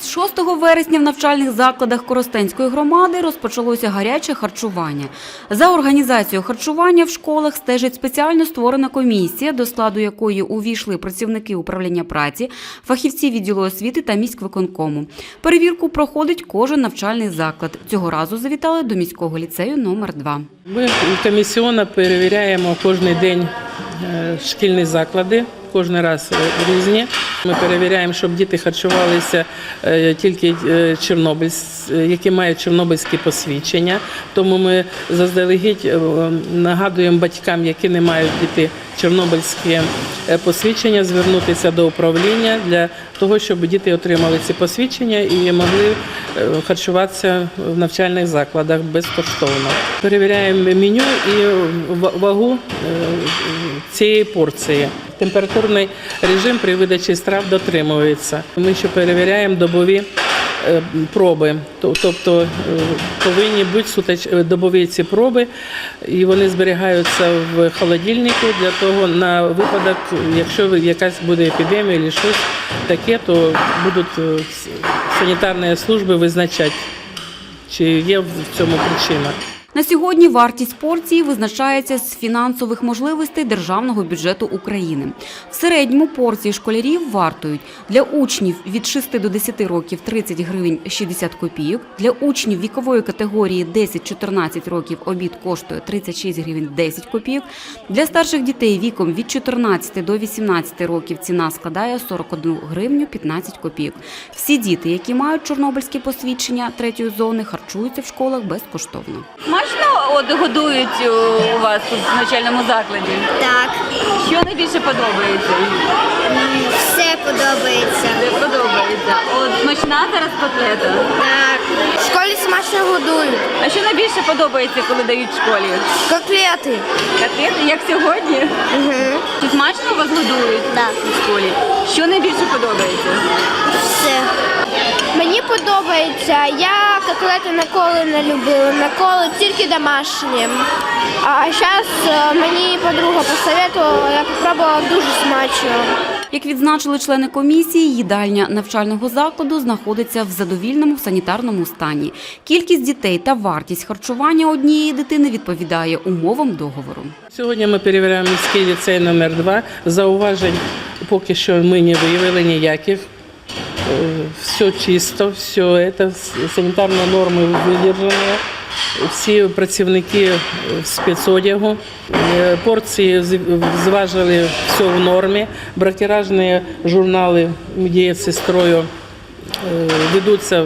З 6 вересня в навчальних закладах Коростенської громади розпочалося гаряче харчування. За організацією харчування в школах стежить спеціально створена комісія, до складу якої увійшли працівники управління праці, фахівці відділу освіти та міськвиконкому. Перевірку проходить кожен навчальний заклад. Цього разу завітали до міського ліцею номер 2 Ми комісіонно перевіряємо кожен день е, шкільні заклади, кожен раз різні. Ми перевіряємо, щоб діти харчувалися е, тільки е, чорнобильсь, е, які мають чорнобильські посвідчення. Тому ми заздалегідь нагадуємо батькам, які не мають діти чорнобильські е, посвідчення, звернутися до управління для того, щоб діти отримали ці посвідчення і могли харчуватися в навчальних закладах безкоштовно. Перевіряємо меню і вагу цієї порції. Температурний режим при видачі страв дотримується. Ми ще перевіряємо добові е, проби, тобто е, повинні бути е, добові ці проби, і вони зберігаються в холодильнику для того на випадок, якщо якась буде епідемія або щось таке, то будуть санітарні служби визначати, чи є в цьому причина. На сьогодні вартість порції визначається з фінансових можливостей державного бюджету України. В середньому порції школярів вартують для учнів від 6 до 10 років 30 гривень 60 копійок, для учнів вікової категорії 10-14 років обід коштує 36 гривень 10 копійок, для старших дітей віком від 14 до 18 років ціна складає 41 гривню 15 копійок. Всі діти, які мають чорнобильські посвідчення третьої зони, харчуються в школах безкоштовно. От годують у вас тут в навчальному закладі. Так, Що найбільше подобається? все подобається. Де подобається? От смачна зараз котлета. Так. В школі смачно годують. А що найбільше подобається, коли дають в школі? Котлети. Котлети, як сьогодні? Угу. Чи смачно вас годують Так. в школі? Що найбільше подобається? Все. Мені подобається. Я котлети ніколи не любила, ніколи тільки домашні. А зараз мені подруга посоветувала, я спробувала дуже смачно. Як відзначили члени комісії, їдальня навчального закладу знаходиться в задовільному санітарному стані. Кількість дітей та вартість харчування однієї дитини відповідає умовам договору. Сьогодні ми перевіряємо міський ліцей номер 2 Зауважень поки що ми не виявили ніяких. Е, Все чисто, все це, санітарні норми видержані. Всі працівники в спецодягу. Е, Порції зважили все в нормі. Бракеражні журнали медсестрою е, ведуться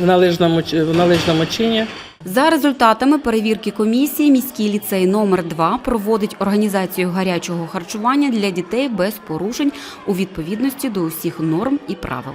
в належному, в належному чині. За результатами перевірки комісії, міський ліцей номер 2 проводить організацію гарячого харчування для дітей без порушень у відповідності до усіх норм і правил.